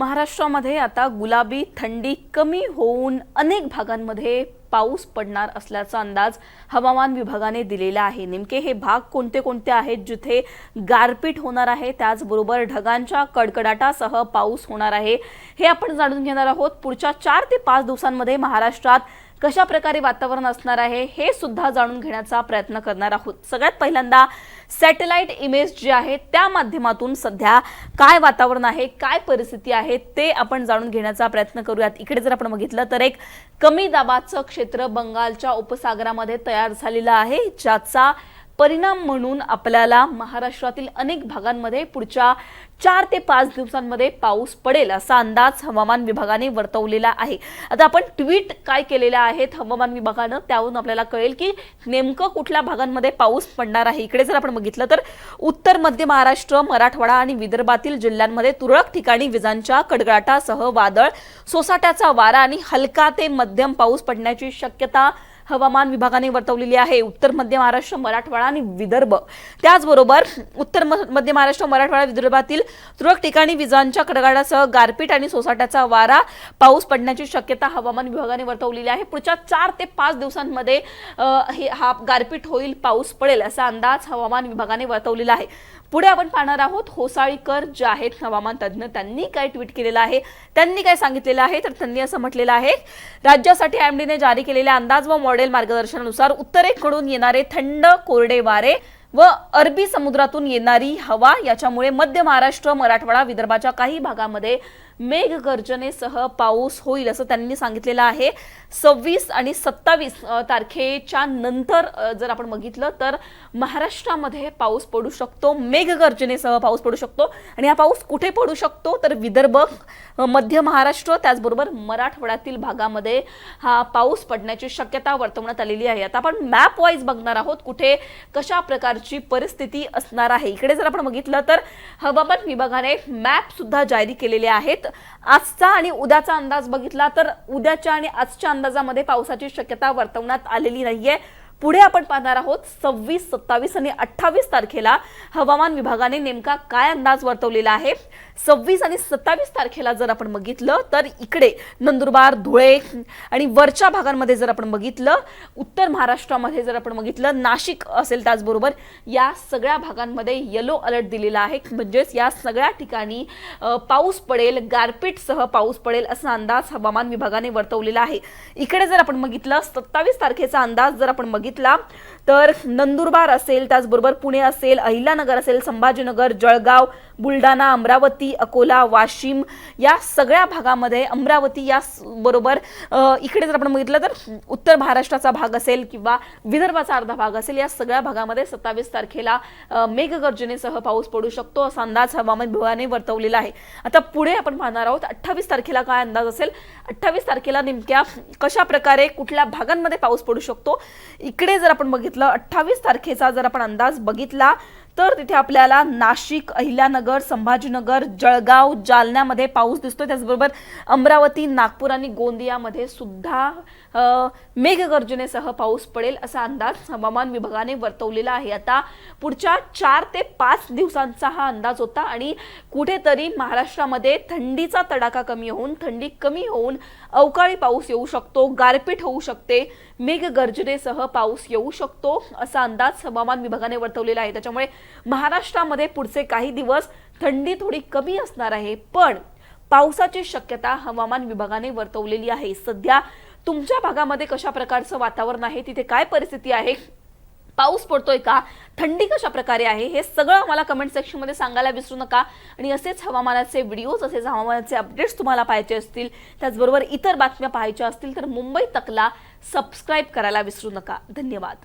महाराष्ट्रामध्ये आता गुलाबी थंडी कमी होऊन अनेक भागांमध्ये पाऊस पडणार असल्याचा अंदाज हवामान विभागाने दिलेला आहे. नेमके हे भाग कोणते कोणते आहेत जिथे गारपीट होणार आहे? त्याचबरोबर ढगांच्या कडकडाटासह पाऊस होणार आहे. हे आपण जाणून घेणार आहोत. पुढच्या चार ते पाच दिवसांमध्ये महाराष्ट्रात कशा प्रकारे वातावरण असणार आहे हे सुद्धा जाणून घेण्याचा प्रयत्न करणार आहोत. सगळ्यात पहिल्यांदा सॅटेलाइट इमेज जे आहे त्या माध्यमातून सध्या काय वातावरण आहे काय परिस्थिती आहे ते आपण जाणून घेण्याचा प्रयत्न करूयात. इकडे जर आपण बघितलं तर एक कमी दाबाचं क्षेत्र बंगालच्या उपसागरामध्ये तयार झालेलं आहे ज्याचा परिणाम म्हणून आपल्याला महाराष्ट्रातील अनेक भागांमध्ये पुढच्या चार ते पाच दिवसांमध्ये पाऊस पडेल असा अंदाज हवामान विभागाने वर्तवलेला आहे. आता आपण ट्विट काय केलेल्या आहेत हवामान विभागानं त्यावरून आपल्याला कळेल की नेमकं कुठल्या भागांमध्ये पाऊस पडणार आहे. इकडे जर आपण बघितलं तर उत्तर मध्य महाराष्ट्र मराठवाडा आणि विदर्भातील जिल्ह्यांमध्ये तुरळक ठिकाणी विजांच्या कडकडाटासह वादळ सोसाट्याचा वारा आणि हलका ते मध्यम पाऊस पडण्याची शक्यता हवामान विभागाने वर्तवलेली आहे. उत्तर मध्य महाराष्ट्र मराठवाडा आणि विदर्भ. त्याचबरोबर उत्तर मध्य महाराष्ट्र मराठवाडा विदर्भातील तुरळक ठिकाणी विजांच्या कडगाडासह गारपीट आणि सोसाट्याचा वारा पाऊस पडण्याची शक्यता हवामान विभागाने वर्तवलेली आहे. पुढच्या चार ते पाच दिवसांमध्ये हे हा गारपीट होईल पाऊस पडेल असा अंदाज हवामान विभागाने वर्तवलेला आहे. पुढे आपण पाहणार आहोत होसाळीकर जे आहेत हवामान तज्ज्ञ त्यांनी काय ट्विट केलेलं आहे त्यांनी काय सांगितलेलं आहे तर त्यांनी असं म्हटलेलं आहे राज्यासाठी आयएमडीने जारी केलेल्या अंदाज व मॉडेल मार्गदर्शनानुसार उत्तरेकडून येणारे थंड कोरडे वारे व अरबी समुद्रातून येणारी हवा याच्यामुळे मध्य महाराष्ट्र मराठवाडा विदर्भाच्या काही भागामध्ये मेघगर्जनेसह पाऊस होईल असं त्यांनी सांगितलेलं आहे. सव्वीस आणि सत्तावीस तारखेच्या नंतर जर आपण बघितलं तर महाराष्ट्रामध्ये पाऊस पडू शकतो मेघगर्जनेसह पाऊस पडू शकतो आणि हा पाऊस कुठे पडू शकतो? तर विदर्भ मध्य महाराष्ट्र त्याचबरोबर मराठवाड्यातील भागामध्ये हा पाऊस पडण्याची शक्यता वर्तवण्यात आलेली आहे. आता आपण मॅप वाईज बघणार आहोत कुठे कशा प्रकारची परिस्थिती असणार आहे. इकडे जर आपण बघितलं तर हवामान विभागाने मॅप सुद्धा जारी केलेले आहेत. आजचा आणि उद्याचा अंदाज बघितला तर उद्याच्या आणि आजच्या अंदाजामध्ये पावसाची शक्यता वर्तवण्यात आलेली नाहीये. पुढे आपण पाहणार आहोत सव्वीस सत्तावीस आणि अठ्ठावीस तारखेला हवामान विभागाने नेमका काय अंदाज वर्तवलेला आहे? सव्वीस आणि सत्तावीस तारखेला जर आपण बघितलं तर इकडे नंदुरबार धुळे आणि वरच्या भागांमध्ये जर आपण बघितलं उत्तर महाराष्ट्रामध्ये जर आपण बघितलं नाशिक असेल त्याचबरोबर या सगळ्या भागांमध्ये येलो अलर्ट दिलेला आहे. म्हणजेच या सगळ्या ठिकाणी पाऊस पडेल गारपीटसह पाऊस पडेल असा अंदाज हवामान विभागाने वर्तवलेला आहे. इकडे जर आपण बघितलं सत्तावीस तारखेचा अंदाज जर आपण बघितलं तर नंदुरबार असेल त्याचबरोबर पुणे असेल अहिल्यानगर असेल संभाजीनगर जळगाव बुलढाणा अमरावती अकोला वाशिम या सगळ्या भागामध्ये अमरावती या बरोबर इकडे जर आपण बघितलं तर उत्तर महाराष्ट्राचा भाग असेल किंवा विदर्भाचा अर्धा भाग असेल या सगळ्या भागामध्ये सत्तावीस तारखेला मेघगर्जनेसह पाऊस पडू शकतो असा अंदाज हवामान विभागाने वर्तवलेला आहे. आता पुढे आपण पाहणार आहोत अठ्ठावीस तारखेला काय अंदाज असेल? अठ्ठावीस तारखेला नेमक्या कशा प्रकारे कुठल्या भागांमध्ये पाऊस पडू शकतो? इकडे जर आपण बघितलं अठ्ठावीस तारखेचा जर आपण अंदाज बघितला तर तिथे आपल्याला नाशिक अहिल्यानगर संभाजीनगर जळगाव जालन्यामध्ये पाऊस दिसतोय. त्याचबरोबर अमरावती नागपूर आणि गोंदियामध्ये सुद्धा मेघगर्जनेसह पाऊस पडेल असा अंदाज हवामान विभागाने वर्तवलेला आहे. आता पुढच्या चार ते पाच दिवसांचा हा अंदाज होता आणि कुठेतरी महाराष्ट्रामध्ये थंडीचा तडाखा कमी होऊन थंडी कमी होऊन अवकाळी पाऊस येऊ शकतो गारपीट होऊ शकते. मेघगर्जनेसह पाऊस येऊ शकतो असा अंदाज हवामान विभागाने वर्तवलेला आहे. त्याच्यामुळे महाराष्ट्रामध्ये पुढचे काही दिवस थंडी थोडी कमी असणार आहे. पण पावसाची शक्यता हवामान विभागाने वर्तवलेली आहे. सध्या तुमच्या भागामध्ये कशा प्रकारचं वातावरण आहे? तिथे काय परिस्थिती आहे? पाऊस पडतोय का? थंडी कशा प्रकारे आहे? हे सगळं आम्हाला कमेंट सेक्शनमध्ये सांगायला विसरू नका. आणि असेच हवामानाचे व्हिडिओज असेच हवामानाचे अपडेट्स तुम्हाला पाहायचे असतील त्याचबरोबर इतर बातम्या पाहायच्या असतील तर मुंबई तकला सबस्क्राईब करायला विसरू नका. धन्यवाद.